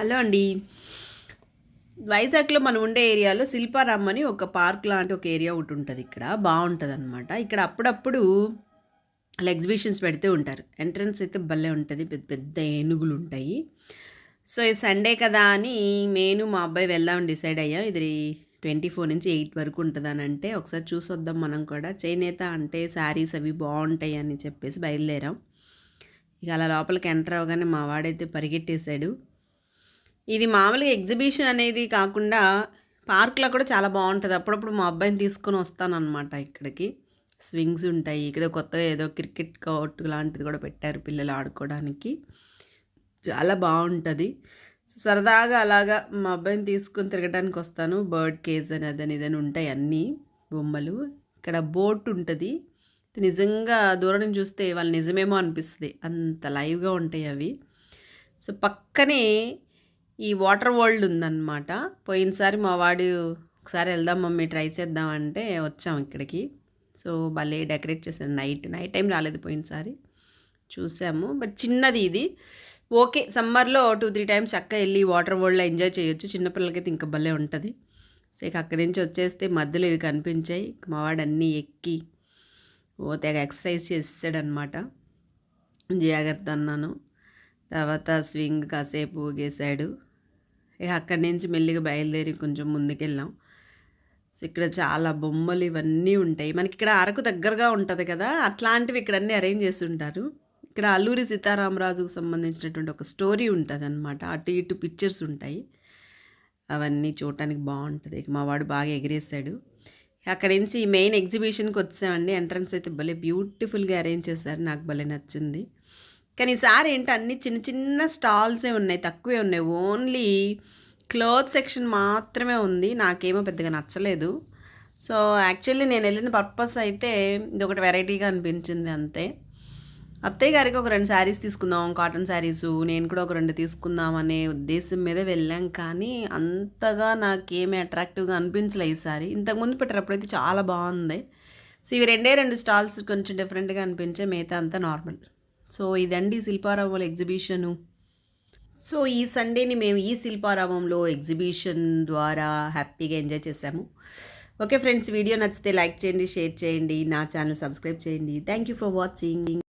Hello అండి. వైజాగ్లో మనం ఉండే ఏరియాలో శిల్పారామ్ అని ఒక పార్క్ లాంటి ఒక ఏరియా ఒకటి ఉంటుంది ఇక్కడ. బాగుంటుంది అనమాట ఇక్కడ అప్పుడప్పుడు అలా ఎగ్జిబిషన్స్ పెడుతూ ఉంటారు. ఎంట్రన్స్ అయితే భలే ఉంటుంది. పెద్ద పెద్ద ఏనుగులు ఉంటాయి. సో ఈ సండే కదా అని నేను మా అబ్బాయి వెళ్దామని డిసైడ్ అయ్యాం. ఇది ట్వంటీ ఫోర్ నుంచి ఎయిట్ వరకు ఉంటుందని అంటే ఒకసారి చూసొద్దాం మనం కూడా. చేనేత అంటే శారీస్ అవి బాగుంటాయి అని చెప్పేసి బయలుదేరాం. ఇక అలా లోపలికి ఎంటర్ అవగానే మా వాడైతే పరిగెట్టేశాడు. ఇది మామూలుగా ఎగ్జిబిషన్ అనేది కాకుండా పార్క్లో కూడా చాలా బాగుంటుంది. అప్పుడప్పుడు మా అబ్బాయిని తీసుకొని వస్తానన్నమాట ఇక్కడికి. స్వింగ్స్ ఉంటాయి. ఇక్కడ కొత్తగా ఏదో క్రికెట్ కోర్ట్ లాంటిది కూడా పెట్టారు పిల్లలు ఆడుకోవడానికి. చాలా బాగుంటుంది. సరదాగా అలాగా మా అబ్బాయిని తీసుకొని తిరగడానికి వస్తాను. బర్డ్ కేజ్ అని అదని ఇదని ఉంటాయి అన్నీ. బొమ్మలు. ఇక్కడ బోట్ ఉంటుంది. నిజంగా దూరం నుంచి చూస్తే వాళ్ళు నిజమేమో అనిపిస్తుంది. అంత లైవ్గా ఉంటాయి అవి. సో పక్కనే ఈ వాటర్ వరల్డ్ ఉందన్నమాట. పోయినసారి మా వాడు ఒకసారి వెళ్దాం మమ్మీ ట్రై చేద్దామంటే వచ్చాం ఇక్కడికి. సో భలే డెకరేట్ చేశాను నైట్ నైట్ టైం రాలేదు పోయినసారి. చూసాము. బట్ చిన్నది ఇది. ఓకే సమ్మర్లో టూ త్రీ టైమ్స్ చక్క వెళ్ళి వాటర్ వరల్డ్లో ఎంజాయ్ చేయొచ్చు. చిన్నపిల్లలకైతే ఇంకా భలే ఉంటుంది. సో ఇక అక్కడి నుంచి వచ్చేస్తే మధ్యలో ఇవి కనిపించాయి. మా వాడు అన్నీ ఎక్కి ఓ తెగ ఎక్సర్సైజ్ చేసాడనమాట జాగ్రత్త అన్నాను. తర్వాత స్వింగ్ కాసేపు ఊగేశాడు. ఇక అక్కడి నుంచి మెల్లిగా బయలుదేరి కొంచెం ముందుకెళ్ళాం. సో ఇక్కడ చాలా బొమ్మలు ఇవన్నీ ఉంటాయి. మనకి ఇక్కడ అరకు దగ్గరగా ఉంటుంది కదా అట్లాంటివి ఇక్కడ అన్నీ అరేంజ్ చేసి ఉంటారు. ఇక్కడ అల్లూరి సీతారామరాజుకు సంబంధించినటువంటి ఒక స్టోరీ ఉంటుంది అనమాట అటు ఇటు పిక్చర్స్ ఉంటాయి. అవన్నీ చూడటానికి బాగుంటుంది. ఇక మా వాడు బాగా ఎగిరేసాడు అక్కడి నుంచి మెయిన్ ఎగ్జిబిషన్కి వచ్చామండి. ఎంట్రన్స్ అయితే భలే బ్యూటిఫుల్గా అరేంజ్ చేశారు. నాకు భలే నచ్చింది. కానీ ఈసారి ఏంటి అన్ని చిన్న చిన్న స్టాల్సే ఉన్నాయి తక్కువే ఉన్నాయి. ఓన్లీ క్లోత్ సెక్షన్ మాత్రమే ఉంది. నాకేమో పెద్దగా నచ్చలేదు. సో యాక్చువల్లీ నేను వెళ్ళిన పర్పస్ అయితే ఇది ఒకటి వెరైటీగా అనిపించింది అంతే. అత్తయ్య గారికి ఒక రెండు శారీస్ తీసుకుందాం కాటన్ శారీస్ నేను కూడా ఒక రెండు తీసుకుందాం అనే ఉద్దేశం మీద వెళ్ళాం. కానీ అంతగా నాకేమీ అట్రాక్టివ్గా అనిపించలే ఈసారి ఇంతకుముందు పెట్టినప్పుడైతే చాలా బాగుంది. సో ఇవి రెండే రెండు స్టాల్స్ కొంచెం డిఫరెంట్గా అనిపించే మిగతా అంతా నార్మల్ సో ఇదండి శిల్పారామంలో ఎగ్జిబిషను. సో ఈ సండేని మేము ఈ శిల్పారామంలో ఎగ్జిబిషన్ ద్వారా హ్యాపీగా ఎంజాయ్ చేసాము ఓకే ఫ్రెండ్స్ వీడియో నచ్చితే లైక్ చేయండి షేర్ చేయండి నా ఛానల్ సబ్స్క్రైబ్ చేయండి. Thank you for watching.